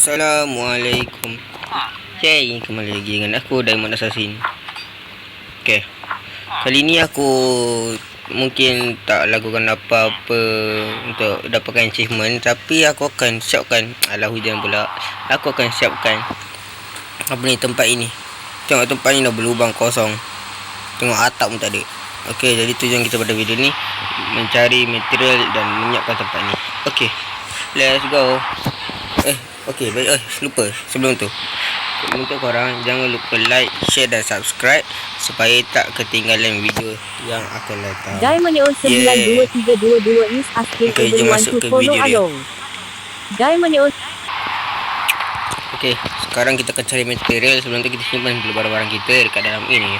Assalamualaikum. Okay, kembali lagi dengan aku Diamond Assassin. Okay Kali ni aku Mungkin tak lakukan apa-apa Untuk dapatkan achievement Tapi aku akan siapkan. Alah hujan pula. Aku akan siapkan Apa ni tempat ini. Tengok tempat ni dah berlubang kosong. Tengok atap pun tak ada. Okay, jadi tujuan kita pada video ni. Mencari material dan menyiapkan tempat ni. Okay Let's go. Eh, okey, baik. Eh, lupa sebelum tu. Untuk korang jangan lupa like, share dan subscribe supaya tak ketinggalan video yang akan datang. Diamond Neon Yeah. 92322 is asking Okay, everyone masuk to follow video along. Diamond Okey, sekarang kita akan cari material. Sebelum tu kita simpan dulu barang-barang kita dekat dalam ini.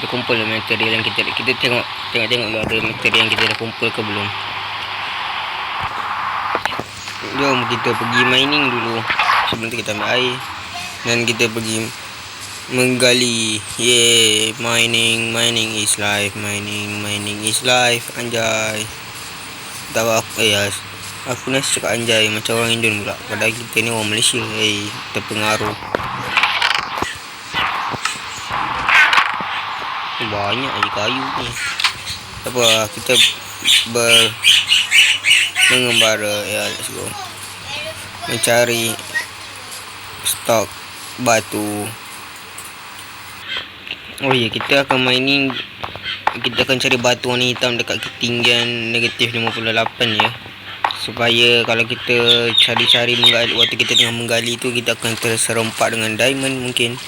Kita kumpul material yang kita kita tengok tengok-tengok ada material yang kita dah kumpul ke belum. Jom kita pergi mining dulu. Sebelum kita ambil air dan kita pergi menggali. Yeay, mining, mining is life, mining, mining is life. Anjay. Tak apa, ya, aku nak cakap anjay macam orang Indon pula. Padahal kita ni orang Malaysia. Eh, terpengaruh. Banyak je kayu ni. Apa, kita ber mengembara ya let's go. Mencari stok batu. Oh ya kita akan mining kita akan cari batu warna hitam dekat ketinggian negatif 58 ya. Supaya kalau kita cari-cari menggali waktu kita tengah menggali tu kita akan terserempak dengan diamond mungkin.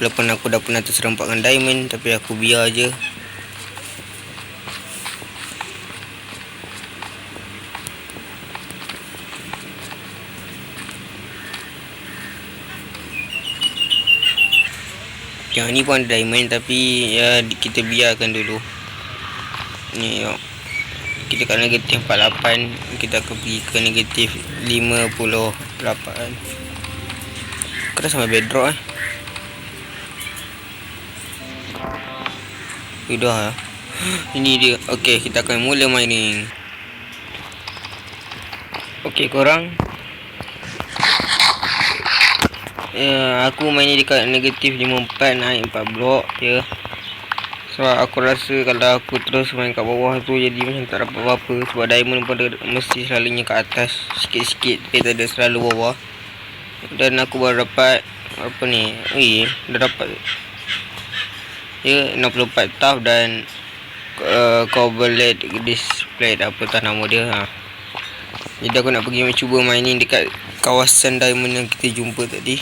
Walaupun aku dah pernah terserempak dengan diamond tapi aku biar je Yang ni pun ada diamond tapi ya kita biarkan dulu. Ni yuk. Kita kat negatif 48, kita akan pergi ke negatif 58. Kena sampai bedrock eh. Sudah lah. Ini dia. Okey, kita akan mula mining. Okey korang, Ya, aku main ni dekat negatif 54 naik 4 blok ya. Sebab aku rasa kalau aku terus main kat bawah tu jadi macam tak dapat apa-apa sebab diamond pada mesti selalunya kat atas sikit-sikit dia tak ada selalu bawah. Dan aku baru dapat apa ni? Ui, dah dapat ya 64 tough dan uh, cobbled display apa tak nama dia ha. Jadi aku nak pergi cuba mining dekat kawasan diamond yang kita jumpa tadi.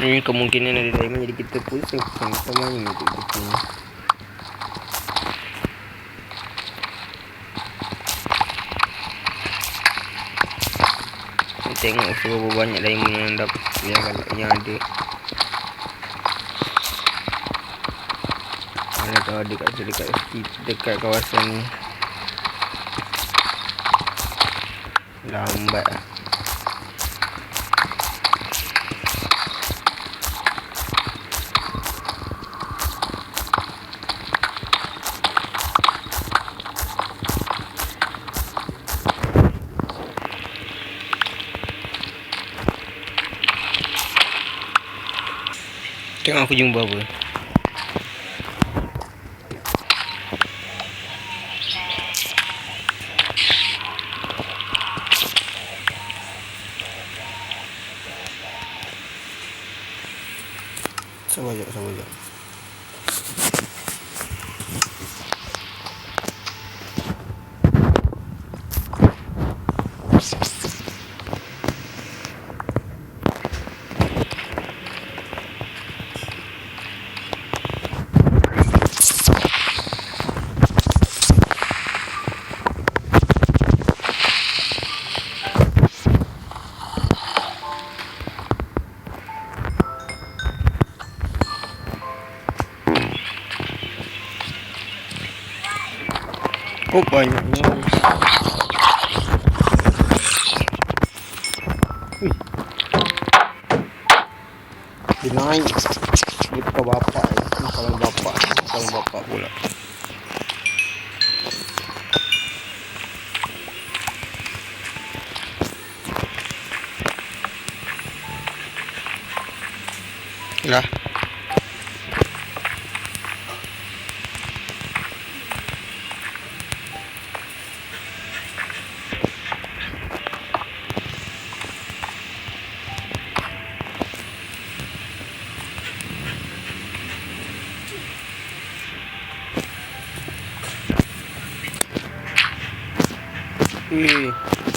Ini kemungkinan ada diamond jadi kita pun kan kita mining untuk. Kita tengok berapa banyak diamond yang dapat yang, yang ada. Mana tahu ada kat dekat dekat kawasan ni. Lambat lah. Tengok aku jumpa apa Sabar o banho. Pinain. Hindi pa bapa. Nakalang bapa. Nakalang bapa pula. Yeah. Hmm.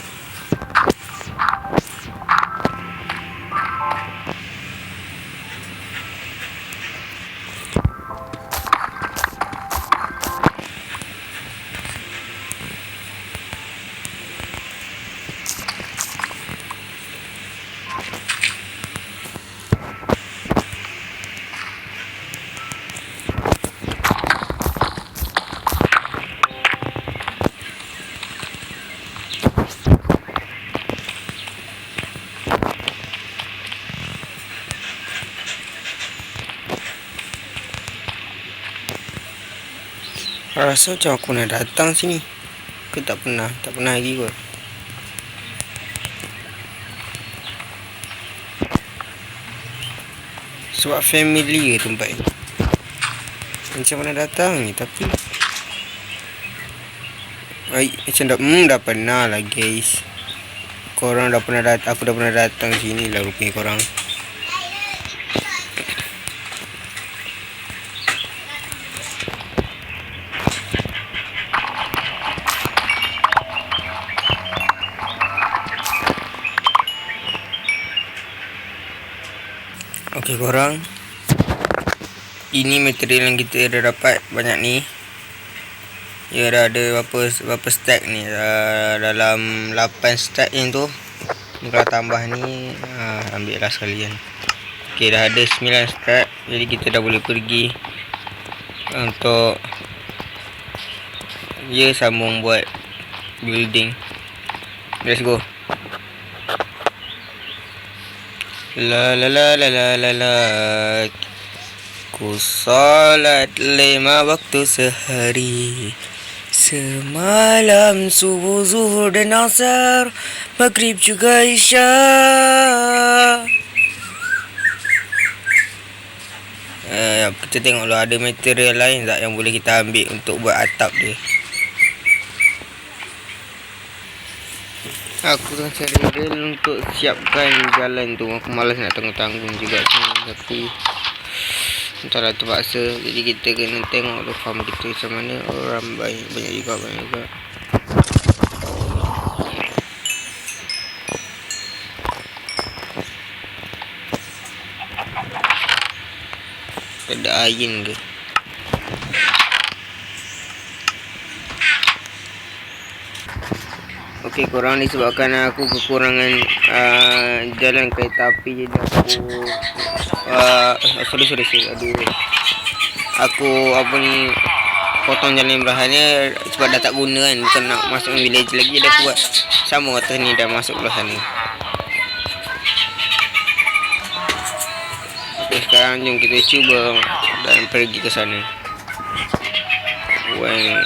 Rasa macam aku nak datang sini. Ke tak pernah? Tak pernah lagi kot. Sebab familiar tempat ni. Macam mana datang ni tapi Ay, macam dah, hmm, dah pernah lah guys Korang dah pernah datang, aku dah pernah datang sini lah rupanya korang korang Ini material yang kita dah dapat banyak ni. Ya dah ada berapa berapa stack ni? Dalam 8 stack yang tu. Kalau tambah ni uh, Ambil lah sekalian. Okey dah ada 9 stack. Jadi kita dah boleh pergi Untuk Ya sambung buat Building. Let's go La la la la la la la. Ku salat lima waktu sehari. Semalam subuh zuhur dan asar. Maghrib juga isya. Uh, kita tengok lah ada material lain tak yang boleh kita ambil untuk buat atap dia Aku tengah cari rel untuk siapkan jalan tu. Aku malas nak tanggung-tanggung juga sebenarnya Tapi Entahlah terpaksa. Jadi kita kena tengok tu farm kita macam mana. Orang banyak, banyak juga banyak juga. Ada iron ke? Okey korang ni sebabkan aku kekurangan uh, jalan kereta api jadi aku uh, sorry sorry sorry aduh. Aku apa ni potong jalan berahannya sebab dah tak guna kan bukan nak masuk village lagi aku buat sama atas ni dah masuk belah sana. Okey sekarang jom kita cuba dan pergi ke sana. When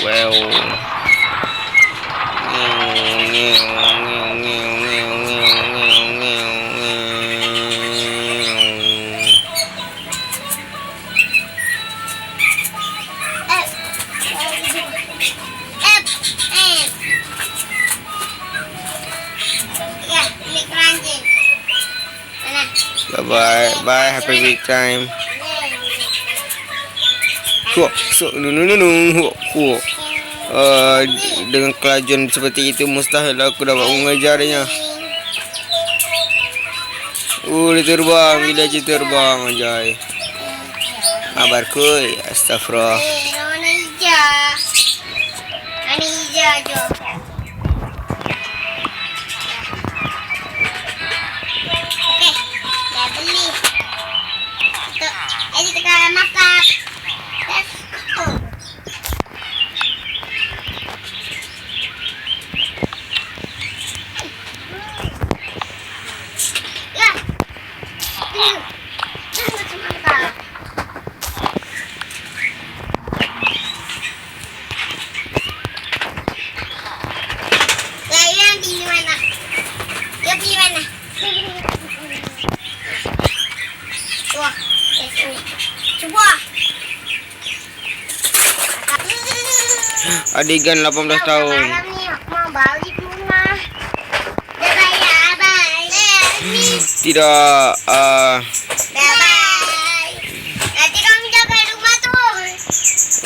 well Bye bye. Bye. Happy week time. Huak. So, nu nu nu nu. Huak. Uh, dengan kelajuan seperti itu mustahil aku dapat mengejarnya. Uh, dia terbang. Bila je terbang anjay. Abar kuy. Astagfirullah. Warna hijau. Warna hijau. Okey, dah beli. Jadi kita masak. Adigan 18 tahun. Tidak. Uh, Bye. Nanti kami jaga rumah tu.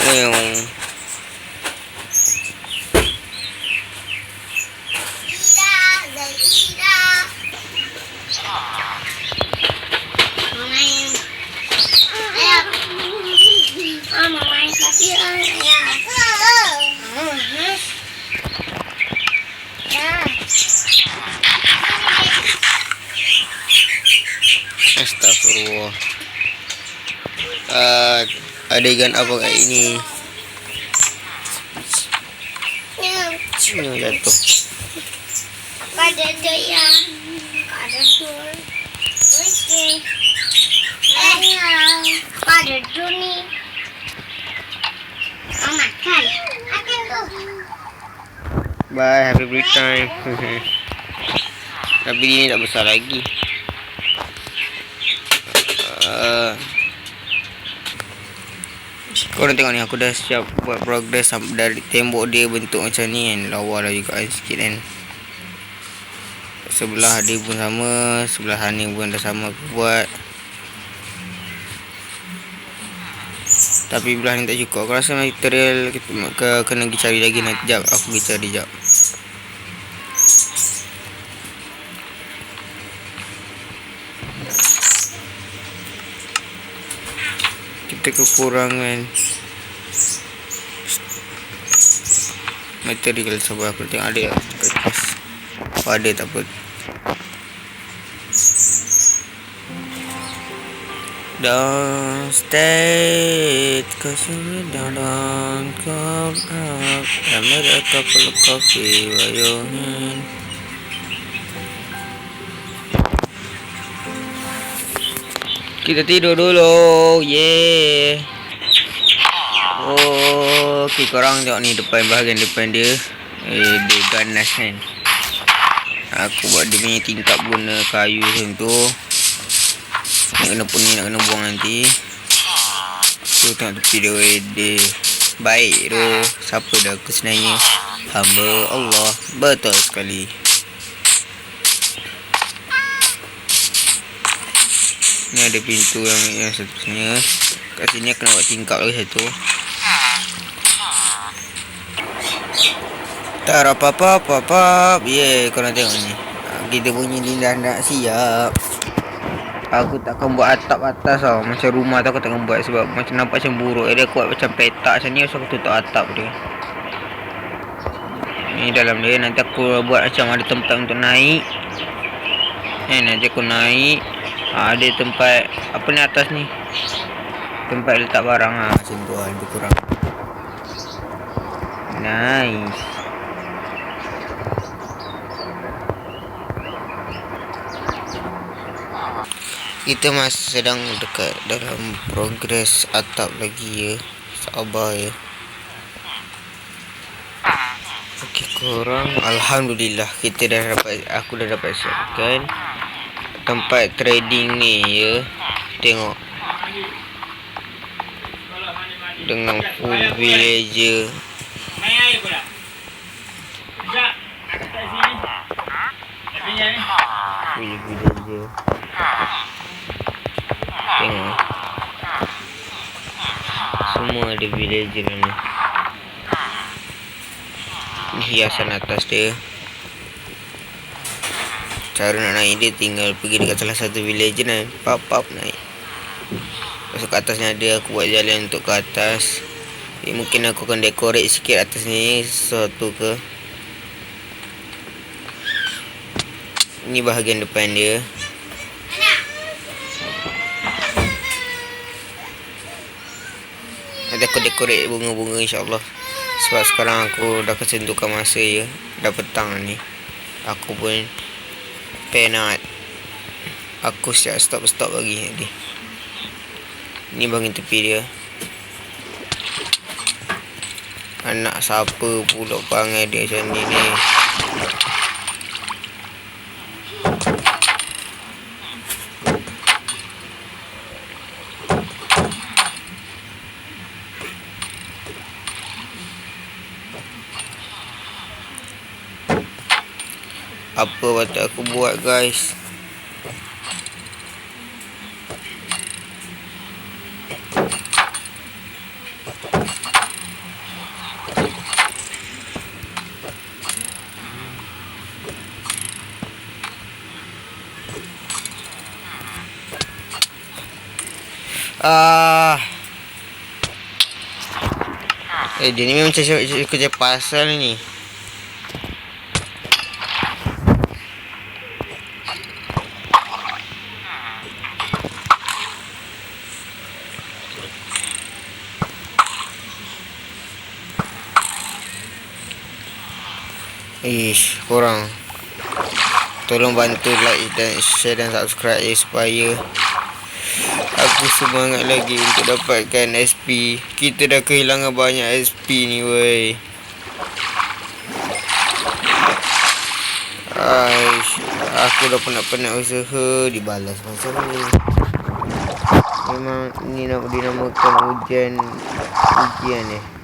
Eh. Adegan apa kat ini? Ya. Yang jatuh. Pada dia. Pada tu. Okey. Ayah. Pada tu ni. Mau makan. Makan tu. Bye, happy break time. Tapi dia ni tak besar lagi. Uh, korang tengok ni aku dah siap buat progress dari tembok dia bentuk macam ni kan. Lawa lah juga kan sikit kan. Sebelah dia pun sama, sebelah sana pun dah sama aku buat. Tapi belah ni tak cukup. Aku rasa material kita ke, kena pergi cari lagi nanti jap. Aku pergi cari jap. Kita kekurangan material sebab aku tengok ada kertas. Ada tak apa. I made a couple of coffee while you're in Kita tidur dulu. Yeah. Oh Okay korang tengok ni depan bahagian depan dia. Eh dia ganas kan? Aku buat dia punya tingkap guna kayu macam tu. Nak kena pening nak kena buang nanti. Tu tengok tepi dia wede Baik tu. Siapa dah aku sebenarnya Hamba Allah. Betul sekali Ni ada pintu yang, yang seterusnya Kat sini aku nak buat tingkap lagi satu. Tak apa-apa apa-apa. Yeah korang tengok ni. Ah, Kita punya dah nak siap. Aku takkan buat atap atas tau. Macam rumah tu aku takkan buat Sebab macam nampak macam buruk. Dia aku buat macam petak macam ni So aku tutup atap dia. Ni dalam dia. Nanti aku buat macam ada tempat untuk naik. Eh nanti aku naik ha, Ada tempat Apa ni atas ni? Tempat letak barang ha, Macam tu lah Lebih kurang. Nice. Kita masih sedang dekat dalam progres atap lagi ya. Sabar ya. Okey korang. Alhamdulillah kita dah dapat aku dah dapat siapkan tempat trading ni ya. Tengok. Dengan full villager. Full villager. Tengok. Semua ada villager. Ni hiasan atas dia. Cara nak naik dia tinggal pergi dekat salah satu villager kan. Pap pap naik. Masuk ke atasnya ada aku buat jalan untuk ke atas. Eh, mungkin aku akan decorate sikit atas ni sesuatu ke. Ini bahagian depan dia. Nanti aku decorate bunga-bunga insyaAllah Sebab sekarang aku dah kesentukan masa ya Dah petang ni Aku pun Penat Aku siap stop-stop lagi tadi Ni bahagian tepi dia. Anak siapa pula panggil dia macam ni ni Patut aku buat guys Ah. Eh dia ni memang macam kerja pasal ni. Ish, korang Tolong bantu like dan share dan subscribe eh, supaya Aku semangat lagi untuk dapatkan SP Kita dah kehilangan banyak SP ni wey Aish, aku dah penat-penat usaha dibalas macam ni. Memang ni nak dinamakan ujian ujian eh.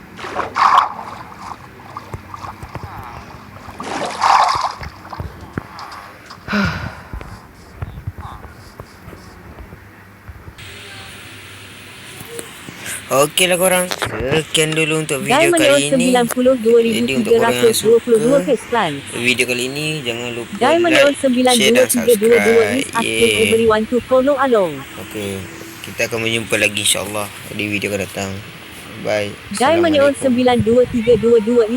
Okey lah korang. Sekian dulu untuk video kali ini. Jadi untuk korang yang suka 92,322 face plans. Video kali ini Jangan lupa Diamond like, Neon share dan 92,322 subscribe. is asking Yeah everyone to follow along. Okey Kita akan berjumpa lagi insyaAllah Di video akan datang. Bye. Diamond Neon Assalamualaikum. 92,322 is